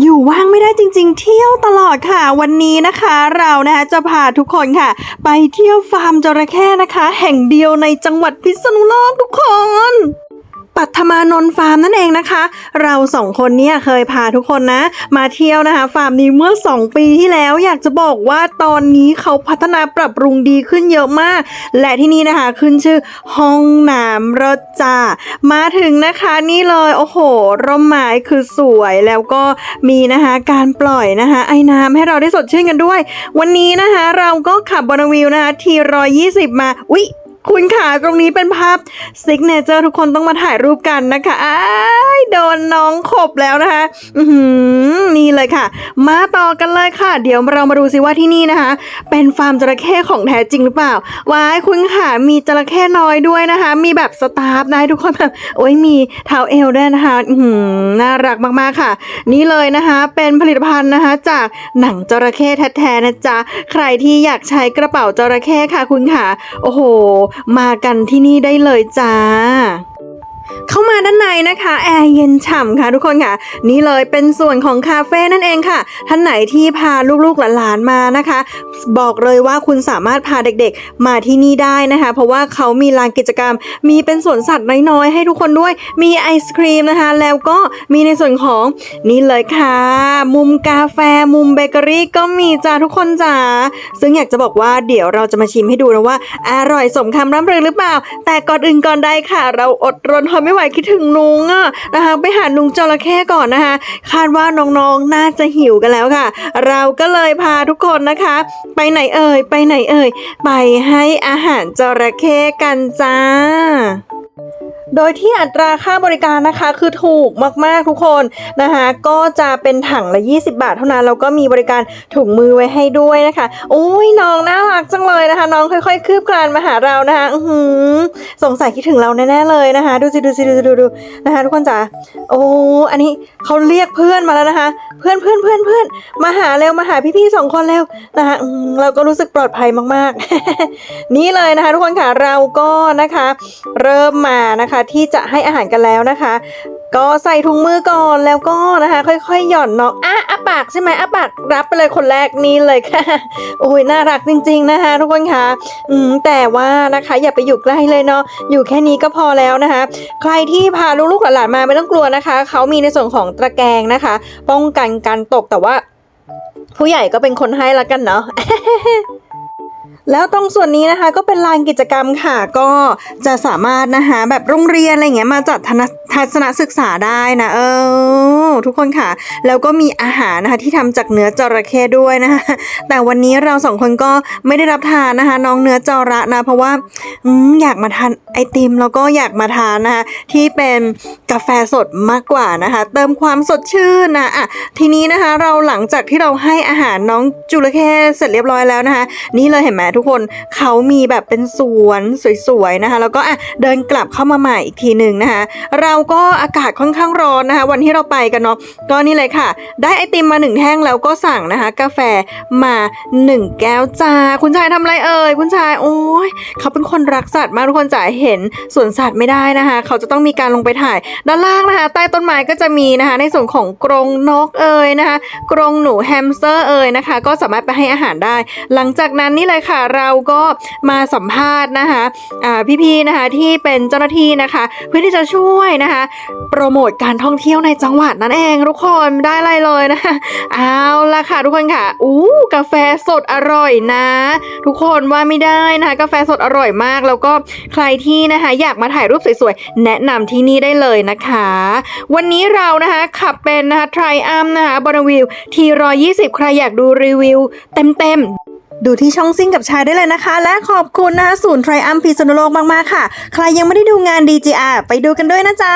อยู่ว่างไม่ได้จริง ๆ เที่ยวตลอดค่ะ วันนี้นะคะเรานะคะจะพาทุกคนค่ะ ไปเที่ยวฟาร์มจระเข้นะคะ แห่งเดียวในจังหวัดพิษณุโลกทุกคน ปัทมานนฟาร์มนั่นเองนะคะ เราสองคนเนี่ยเคยพาทุกคนนะ มาเที่ยวนะคะ ฟาร์มนี้เมื่อ 2 ปีที่แล้วอยากจะบอกว่าตอนนี้เขาพัฒนาปรับปรุงดีขึ้นเยอะมาก และที่นี่นะคะขึ้นชื่อห้องน้ำรถจ้ามาถึงนะคะนี่เลยโอ้โห ร่มไม้คือสวยแล้วก็มีนะคะการปล่อยนะคะไอ้น้ำให้เราได้สดชื่นกันด้วย วันนี้นะคะเราก็ขับบนวิวนะคะทีร้อยี่สิบมาอุ๊ย คุณขาตรงนี้เป็นภาพซิกเนเจอร์ทุกคนต้องมาถ่ายรูปกันนะคะอ้ายโดนน้องขบแล้วนะคะ อืนี่เลยค่ะ มาต่อกันเลยค่ะ เดี๋ยวเรามาดูซิว่าที่นี่นะคะ เป็นฟาร์มจระเข้ของแท้จริงหรือเปล่า ว้ายคุณขามีจระเข้น้อยด้วยนะคะ มีแบบสตาฟนะทุกคนแบบโอ้ยมีเท้าเอวด้วยนะคะ อืน่ารักมากๆค่ะ นี่เลยนะคะ เป็นผลิตภัณฑ์นะคะ จากหนังจระเข้แท้ๆนะจ๊ะ ใครที่อยากใช้กระเป๋าจระเข้ค่ะคุณค่ะ โอ้โหมากันที่นี่ได้เลยจ้า เข้ามาด้านในนะคะแอร์เย็นฉ่ำค่ะทุกคนค่ะ นี่เลยเป็นส่วนของคาเฟ่นั่นเองค่ะ ท่านไหนที่พาลูกๆหลานๆมานะคะ บอกเลยว่าคุณสามารถพาเด็กๆ มาที่นี่ได้นะคะ เพราะว่าเขามีลานกิจกรรม มีเป็นสวนสัตว์น้อยๆให้ทุกคนด้วยมีไอศครีมนะคะ แล้วก็มีในส่วนของนี่เลยค่ะ มุมกาแฟมุมเบเกอรี่ก็มีจ้าทุกคนจ้าซึ่งอยากจะบอกว่าเดี๋ยวเราจะมาชิมให้ดูนะว่าอร่อยสมคำร่ำลือหรือเปล่า แต่ก่อนอื่นก่อนใดค่ะ เราอดรนทนไม่ไหวคิดถึงนุงอะนะคะ ไปหานุงจระเข้ก่อนนะคะ คาดว่าน้องๆน่าจะหิวกันแล้วค่ะ เราก็เลยพาทุกคนนะคะ ไปไหนเอ่ย ไปไหนเอ่ย ไปให้อาหารจระเข้กันจ้าโดยที่อัตราค่าบริการนะคะคือถูกมากๆทุกคนนะคะก็จะเป็นถังละ 20 บาทเท่านั้นแล้วก็มีบริการถุงมือไว้ให้ด้วยนะคะโอ้ยน้องน่ารักจังเลยนะคะ น้องค่อยๆ คืบคลานมาหาเรานะคะอือสงสัยคิดถึงเราแน่ๆเลยนะคะ ดูสิดูดูสิดูดูนะคะทุกคนจ๋าโอ้อันนี้เขาเรียกเพื่อนมาแล้วนะคะ เพื่อนเพื่อนเพื่อนเพื่อนมาหาเร็วมาหาพี่ๆสองคนเร็วนะคะเราก็รู้สึกปลอดภัยมากๆ นี่เลยนะคะ ทุกคนค่ะเราก็นะคะ เริ่มมานะคะที่จะให้อาหารกันแล้วนะคะ ก็ใส่ถุงมือก่อนแล้วก็นะคะ ค่อยๆหย่อนเนาะ ปากใช่ไหมอะปากรับไปเลยคนแรกนี่เลยค่ะ โอ้ยน่ารักจริง ๆนะคะทุกคนค่ะอืมแต่ว่านะคะอย่าไปอยู่ใกล้เลยเนาะอยู่แค่นี้ก็พอแล้วนะคะ ใครที่พาลูกๆหลานๆมาไม่ต้องกลัวนะคะเขามีในส่วนของตะแกรงนะคะ ป้องกันการตกแต่ว่า ผู้ใหญ่ก็เป็นคนให้ละกันเนาะแล้วตรงส่วนนี้นะคะก็เป็นลานกิจกรรมค่ะก็จะสามารถนะคะแบบโรงเรียนอะไรเงี้ยมาจัด ทัศนศึกษาได้นะ เออ ทุกคนค่ะ แล้วก็มีอาหารนะคะที่ทำจากเนื้อจระเข้ด้วยนะคะแต่วันนี้เราสองคนก็ไม่ได้รับทานนะคะ น้องเนื้อจระนะ เพราะว่าอือยากมาทานไอติมแล้วก็อยากมาทานนะคะที่เป็นกาแฟสดมากกว่านะคะ เติมความสดชื่นนะอะทีนี้นะคะเราหลังจากที่เราให้อาหารน้องจระเข้เสร็จเรียบร้อยแล้วนะคะ นี่เลยเห็นไหมทุกคนเขามีแบบเป็นสวนสวยๆนะคะ แล้วก็อะเดินกลับเข้ามาใหม่อีกทีหนึ่งนะคะ เราก็อากาศค่อนข้างร้อนนะคะ วันที่เราไปกันเนาะก็นี่เลยค่ะ ได้ไอติมมาหนึ่งแท่งแล้วก็สั่งนะคะ กาแฟมาหนึ่งแก้วจ้าคุณชายทำไรเอ่ยคุณชายโอ้ยเขาเป็นคนรักสัตว์มากทุกคนจ๋าเห็นสวนสัตว์ไม่ได้นะคะ เขาจะต้องมีการลงไปถ่าย ด้านล่างนะคะ ใต้ต้นไม้ก็จะมีนะคะ ในส่วนของกรงนกเอ่ยนะคะ กรงหนูแฮมสเตอร์เอ่ยนะคะ ก็สามารถไปให้อาหารได้ หลังจากนั้นนี่เลยค่ะเราก็มาสัมภาษณ์นะคะอ่าพี่ๆนะคะที่เป็นเจ้าหน้าที่นะคะ เพื่อที่จะช่วยนะคะโปรโมทการท่องเที่ยวในจังหวัดนั่นเองทุกคนได้อะไรเลยนะคะเอาละค่ะทุกคนค่ะอู้กาแฟสดอร่อยนะ ทุกคนว่าไม่ได้นะคะกาแฟสดอร่อยมาก แล้วก็ใครที่นะคะอยากมาถ่ายรูปสวยๆแนะนำที่นี่ได้เลยนะคะ วันนี้เรานะคะขับเป็นนะคะทริอัมนะคะบอนวิวทีรอ20ใครอยากดูรีวิว เต็มๆ ดูที่ช่องซิ่งกับชายได้เลยนะคะ และขอบคุณนะคะศูนย์ทริอัมพิษณุโลกมากๆค่ะ ใครยังไม่ได้ดูงาน DGR ไปดูกันด้วยนะจ๊ะ